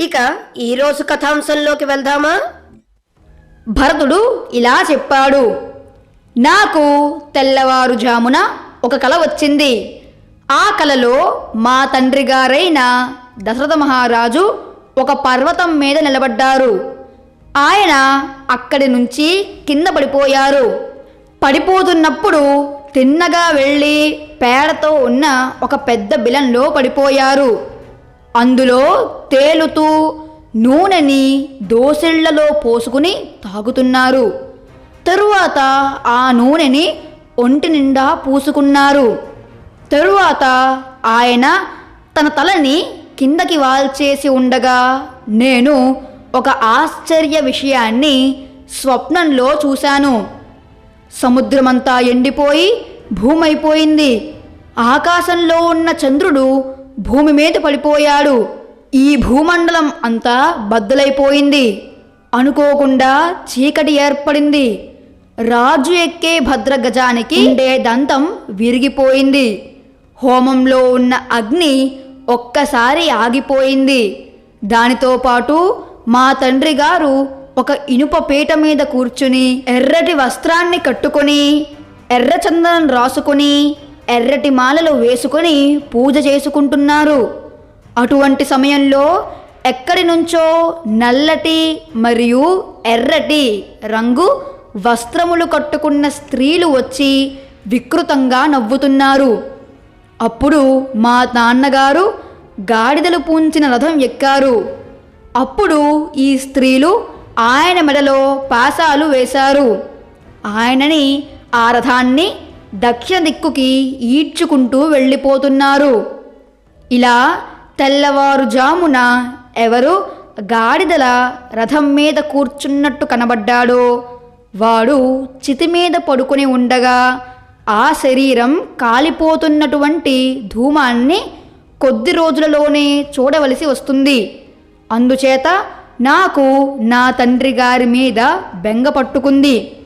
ఇక ఈరోజు కథాంశంలోకి వెళ్దామా? భరతుడు ఇలా చెప్పాడు. నాకు తెల్లవారుజామున ఒక కల వచ్చింది. ఆ కలలో మా తండ్రి గారైన దశరథ మహారాజు ఒక పర్వతం మీద నిలబడ్డారు. ఆయన అక్కడి నుంచి కింద పడిపోయారు. పడిపోతున్నప్పుడు తిన్నగా వెళ్ళి పేడతో ఉన్న ఒక పెద్ద బిలంలో పడిపోయారు. అందులో తేలుతూ నూనెని దోసెళ్ళలో పోసుకుని తాగుతున్నారు. తరువాత ఆ నూనెని ఒంటి నిండా పూసుకున్నారు. తరువాత ఆయన తన తలని కిందకి వాల్చేసి ఉండగా నేను ఒక ఆశ్చర్య విషయాన్ని స్వప్నంలో చూశాను. సముద్రమంతా ఎండిపోయి భూమైపోయింది. ఆకాశంలో ఉన్న చంద్రుడు భూమి మీద పడిపోయాడు. ఈ భూమండలం అంతా బద్దలైపోయింది. అనుకోకుండా చీకటి ఏర్పడింది. రాజు ఎక్కే భద్రగజానికి ఉండే దంతం విరిగిపోయింది. హోమంలో ఉన్న అగ్ని ఒక్కసారి ఆగిపోయింది. దానితో పాటు మా తండ్రి గారు ఒక ఇనుప పీట మీద కూర్చుని ఎర్రటి వస్త్రాన్ని కట్టుకొని ఎర్రచందనం రాసుకొని ఎర్రటి మాలలు వేసుకొని పూజ చేసుకుంటున్నారు. అటువంటి సమయంలో ఎక్కడి నుంచో నల్లటి మరియు ఎర్రటి రంగు వస్త్రములు కట్టుకున్న స్త్రీలు వచ్చి వికృతంగా నవ్వుతున్నారు. అప్పుడు మా నాన్నగారు గాడిదలు పూంచిన రథం ఎక్కారు. అప్పుడు ఈ స్త్రీలు ఆయన మెడలో పాసాలు వేశారు. ఆయనని ఆ రథాన్ని దక్షిణ దిక్కుకి ఈడ్చుకుంటూ వెళ్ళిపోతున్నారు. ఇలా తెల్లవారుజామున ఎవరు గాడిదల రథం మీద కూర్చున్నట్టు కనబడ్డాడో వాడు చితి మీద పడుకుని ఉండగా ఆ శరీరం కాలిపోతున్నటువంటి ధూమాన్ని కొద్ది రోజులలోనే చూడవలసి వస్తుంది. అందుచేత నాకు నా తండ్రి గారి మీద బెంగ పట్టుకుంది.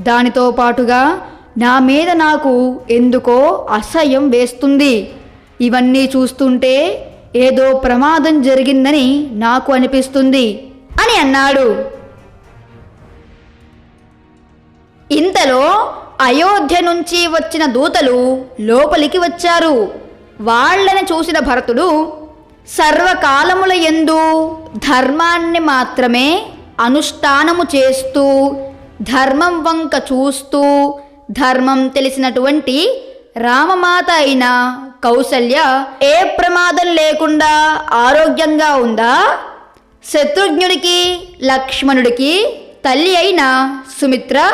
దానితో పాటుగా నా మీద నాకు ఎందుకో అసహ్యం వేస్తుంది. ఇవన్నీ చూస్తుంటే ఏదో ప్రమాదం జరిగిందని నాకు అనిపిస్తుంది అని అన్నాడు. ఇంతలో అయోధ్య నుంచి వచ్చిన దూతలు లోపలికి వచ్చారు. వాళ్ళని చూసిన భరతుడు సర్వకాలముల ఎందు ధర్మాన్ని మాత్రమే అనుష్ఠానము చేస్తూ ధర్మం వంక చూస్తూ ధర్మం తెలిసినటువంటి రామమాత అయిన కౌసల్య ఏ ప్రమాదం లేకుండా ఆరోగ్యంగా ఉందా? శత్రుఘ్నుడికి లక్ష్మణుడికి తల్లి అయిన సుమిత్ర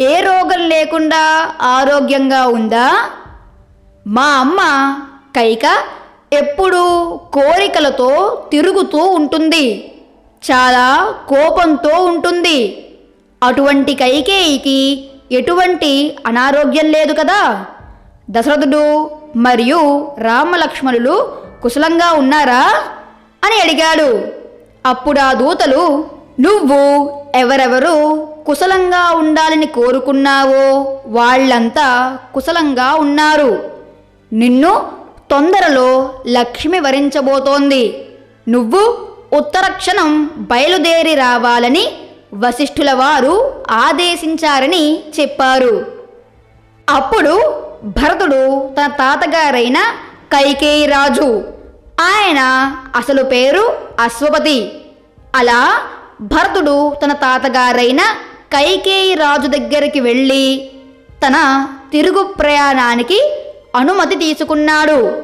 ఏ రోగం లేకుండా ఆరోగ్యంగా ఉందా? మా అమ్మ కైక ఎప్పుడూ కోరికలతో తిరుగుతూ ఉంటుంది. చాలా కోపంతో ఉంటుంది. అటువంటి కైకేయికి ఎటువంటి అనారోగ్యం లేదు కదా? దశరథుడు మరియు రామలక్ష్మణులు కుశలంగా ఉన్నారా? అని అడిగాడు. అప్పుడు ఆ దూతలు నువ్వు ఎవరెవరు కుశలంగా ఉండాలని కోరుకున్నావో వాళ్ళంతా కుశలంగా ఉన్నారు. నిన్ను తొందరలో లక్ష్మి వరించబోతోంది. నువ్వు ఉత్తరక్షణం బయలుదేరి రావాలని వశిష్ఠుల వారు ఆదేశించారని చెప్పారు. అప్పుడు భరతుడు తన తాతగారైన కైకేయి రాజు ఆయన అసలు పేరు అశ్వపతి. అలా భరతుడు తన తాతగారైన కైకేయి రాజు దగ్గరికి వెళ్ళి తన తిరుగు ప్రయాణానికి అనుమతి తీసుకున్నాడు.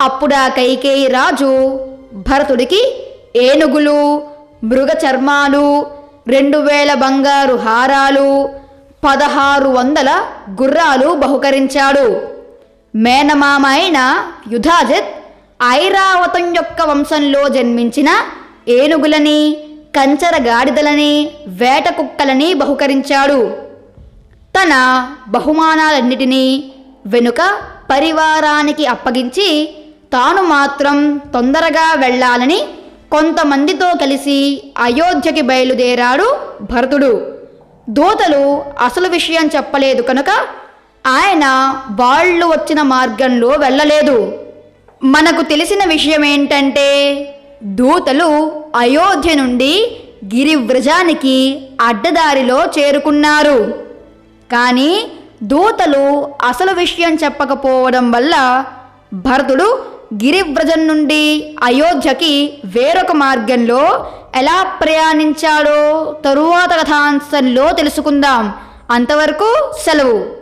అప్పుడా కైకేయి రాజు భరతుడికి ఏనుగులు మృగ చర్మాలు రెండు వేల బంగారు హారాలు పదహారు వందల గుర్రాలు బహుకరించాడు. మేనమామ అయిన యుధాజిత్ ఐరావతం యొక్క వంశంలో జన్మించిన ఏనుగులని కంచర గాడిదలని వేట కుక్కలని బహుకరించాడు. తన బహుమానాలన్నిటినీ వెనుక పరివారానికి అప్పగించి తాను మాత్రం తొందరగా వెళ్ళాలని కొంతమందితో కలిసి అయోధ్యకి బయలుదేరాడు భరతుడు. దూతలు అసలు విషయం చెప్పలేదు కనుక ఆయన వాళ్ళు వచ్చిన మార్గంలో వెళ్ళలేదు. మనకు తెలిసిన విషయం ఏంటంటే దూతలు అయోధ్య నుండి గిరివ్రజానికి అడ్డదారిలో చేరుకున్నారు. కానీ దూతలు అసలు విషయం చెప్పకపోవడం వల్ల భరతుడు గిరివ్రజం నుండి అయోధ్యకి వేరొక మార్గంలో ఎలా ప్రయాణించాడో తరువాత కథాంశంలో తెలుసుకుందాం. అంతవరకు సెలవు.